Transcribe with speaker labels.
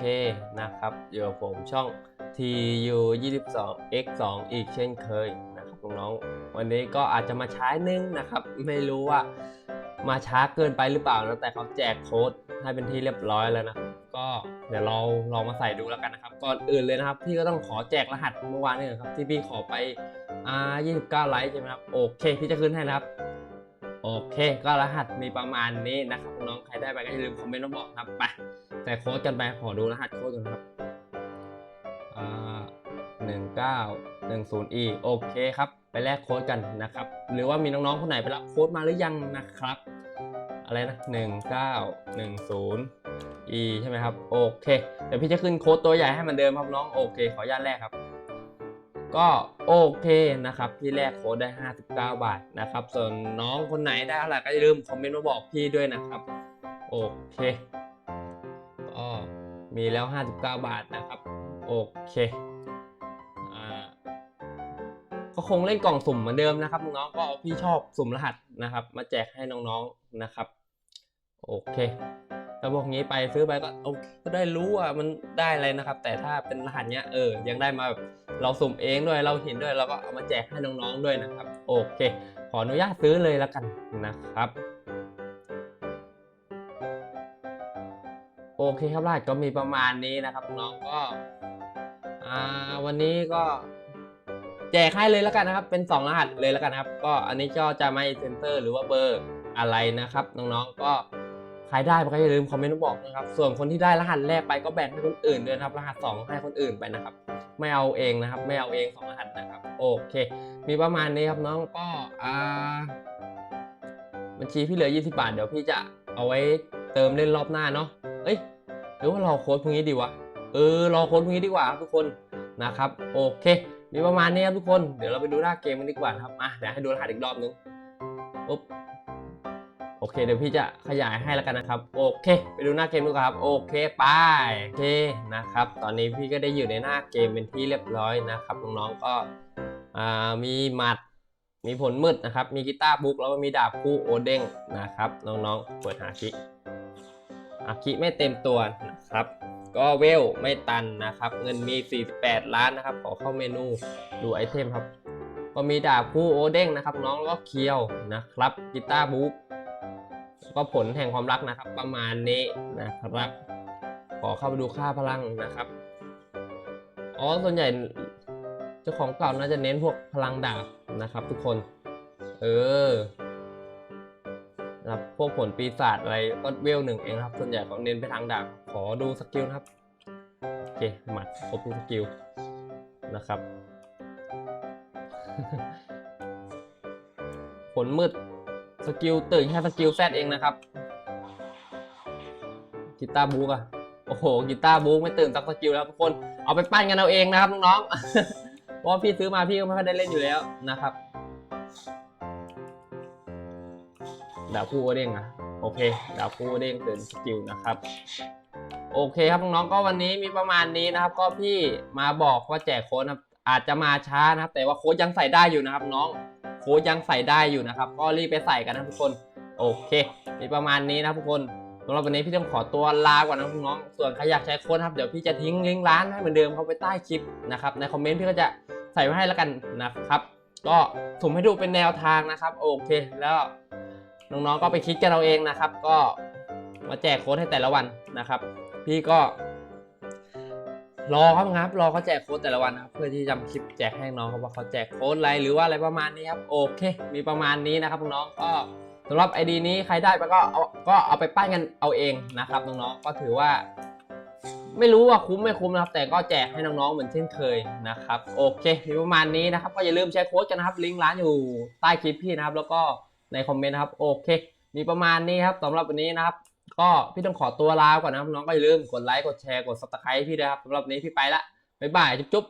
Speaker 1: เคนะครับอยู่กับผมช่อง TU 22 X 2อีกเช่นเคยนะครับน้องๆวันนี้ก็อาจจะมาช้านึงนะครับ ไม่รู้ว่ามาช้าเกินไปหรือเปล่านะแต่เขาแจกโค้ดให้เป็นที่เรียบร้อยแล้วนะก็เดี๋ยวเราลองมาใส่ดูแล้วกันนะครับ ก่อนอื่นเลยนะครับ พี่ก็ต้องขอแจกรหัสเมื่อวานนี่ครับที่พี่ขอไปอ่า29 ไลค์ใช่ไหมครับโอเค พี่จะขึ้นให้นะครับ โอเค ก็รหัสมีประมาณนี้นะครับน้องใครได้ไปก็อย่าลืมคอมเมนต์มาบอกครับไปใส่โค้ดกันไปขอดูรหัสโค้ดกันครับหนึ่งเก้าหนึ่งศูนย์ e โอเคครับ ไปแลกโค้ดกันนะครับ หรือว่ามีน้องๆคนไหนไปรับโค้ดมาหรือยังนะครับ อะไรนะหนึ่งเก้าหนึ่งศูนย์ e ใช่ไหมครับ โอเค เดี๋ยวพี่จะขึ้นโค้ดตัวใหญ่ให้มันเดิมครับน้อง โอเค ขออนุญาตแรกครับ ก็โอเคนะครับพี่แรกโค้ดได้ 59 บาทนะครับ ส่วนน้องคนไหนได้เท่าไหร่ก็อย่าลืมคอมเมนต์มาบอกพี่ด้วยนะครับโอเคก็มีแล้ว 59 บาทนะครับโอเคก็คงเล่นกล่องสุ่มเหมือนเดิมนะครับน้องๆก็พี่ชอบสุ่มรหัสนะครับ มาแจกให้น้องๆนะครับ โอเค ถ้าพวกนี้ไปซื้อไปก็โอเคก็ได้รู้ว่ามันได้อะไรนะครับ แต่ถ้าเป็นรหัสเนี้ยเออยังได้มาแบบเราสุ่มเองด้วยเราเห็นด้วยเราก็เอามาแจกให้น้องๆด้วยนะครับ โอเค ขออนุญาตซื้อเลยแล้วกันนะครับ โอเคครับรหัสก็มีประมาณนี้นะครับน้องก็อ่าวันนี้ก็แจกให้เลยแล้วกันนะครับ เป็น 2 รหัสเลยแล้วกันครับ ก็อันนี้ก็จะไม่เซ็นเซอร์หรือว่าเบอร์อะไรนะครับ น้องๆ ก็ ใครได้ก็อย่าลืมคอมเมนต์มาบอกนะครับ ส่วนคนที่ได้รหัสแรกไปก็แบ่งให้คนอื่นด้วยนครับ รหัส 2 ให้คนอื่นไปนะครับ ไม่เอาเองนะครับ ไม่เอาเองสองรหัสนะครับ โอเค มีประมาณนี้ครับน้องก็อ่าบัญชีพี่เหลือ 20 บาท เดี๋ยวพี่จะเอาไว้เติมเล่นรอบหน้าเนาะ เอ้ย หรือว่ารอโค้ดพรุ่งนี้ดีวะ เออ รอโค้ดพรุ่งนี้ดีกว่าทุกคนนะครับ โอเค มีประมาณนี้ครับทุกคน เดี๋ยวเราไปดูหน้าเกมกันดีกว่าครับ อะ เดี๋ยวให้ดูรหัสอีกรอบนึงปุ๊บ โอเคเดี๋ยวพี่จะขยายให้แล้วกันนะครับ โอเค ไปดูหน้าเกมดูครับ โอเคไปโอเคนะครับ ตอนนี้พี่ก็ได้อยู่ในหน้าเกมเป็นที่เรียบร้อยนะครับน้องๆก็มีหมัดมีผลมืดนะครับ มีกีตาร์บุ๊กแล้วก็มีดาบคู่โอเด้งนะครับน้องๆเปิดหาคิอาคิไม่เต็มตัวนะครับ ก็เวลไม่ตันนะครับ เงินมี 48 ล้านนะครับ ขอเข้าเมนูดูไอเทมครับ ก็มีดาบคู่โอเด้งนะครับ น้องแล้วก็เคียวนะครับกีตาร์บุ๊ก ก็ผลแห่งความรักนะครับ ประมาณนี้นะครับ ขอเข้าไปดูค่าพลังนะครับอ๋อส่วนใหญ่เจ้าของเก่าน่าจะเน้นพวกพลังดาบนะครับ ทุกคน เออนะครับพวกผลปีศาจอะไรก็เวลหนึ่งเองครับ ส่วนใหญ่เขาเน้นไปทางดาบขอดูสกิลนะครับโอเคหมัดครบทุกสกิลนะครับ ผลมืด สกิลตื่นแค่สกิลแซดเองนะครับกีตาร์บูกอะโอ้โหกีตาร์บูกไม่ตื่นสักสกิลแล้วทุกคนเอาไปปั้นกันเอาเองนะครับน้องๆเพราะพี่ซื้อมาพี่ก็ไม่ค่อยได้เล่นอยู่แล้วนะครับดาวคู่ก็เด้งอะโอเคดาวคู่ก็เด้งตื่นสกิลนะครับ โอเคครับน้องๆก็วันนี้มีประมาณนี้นะครับ ก็พี่มาบอกว่าแจกโค้ดนะอาจจะมาช้านะครับ แต่ว่าโค้ดยังใส่ได้อยู่นะครับน้อง โค้ดยังใส่ได้อยู่นะครับ ก็รีบไปใส่กันนะทุกคน โอเคมีประมาณนี้นะทุกคนสำหรับวันนี้พี่ต้องขอตัวลาก่อนนะน้องๆส่วนใครอยากใช้โค้ดครับ เดี๋ยวพี่จะทิ้งลิงก์ร้านให้เหมือนเดิมเข้าไปใต้คลิปนะครับ ในคอมเมนต์พี่ก็จะใส่ไว้ให้แล้วกันนะครับ ก็สุ่มให้ดูเป็นแนวทางนะครับ โอเค แล้วน้องๆก็ไปคิดกันเอาเองนะครับ ก็มาแจกโค้ดให้แต่ละวันนะครับ พี่ก็ รอครับครับ รอเขาแจกโค้ดแต่ละวันนะครับเพื่อที่จะทำคลิปแจกให้น้องเขาว่าเขาแจกโค้ดอะไรหรือว่าอะไรประมาณนี้ครับโอเค มีประมาณนี้นะครับน้องๆก็สำหรับไอดีนี้ใครได้ไปก็เอาก็เอาไปปั้นกันเอาเองนะครับน้องๆก็ถือว่า ไม่รู้ว่าคุ้มไม่คุ้มนะครับ แต่ก็แจกให้น้องๆเหมือนเช่นเคยนะครับโอเคมีประมาณนี้นะครับ ก็อย่าลืมแชร์โค้ดกันนะครับลิงก์ร้านอยู่ใต้คลิปพี่นะครับ แล้วก็ในคอมเมนต์นะครับโอเค มีประมาณนี้ครับสำหรับวันนี้นะครับ ก็พี่ต้องขอตัวลาก่อนนะครับน้องก็อย่าลืมกดไลค์กดแชร์กดซับสไครต์พี่นะครับสำหรับนี้พี่ไปละบ๊ายบายจุ๊บ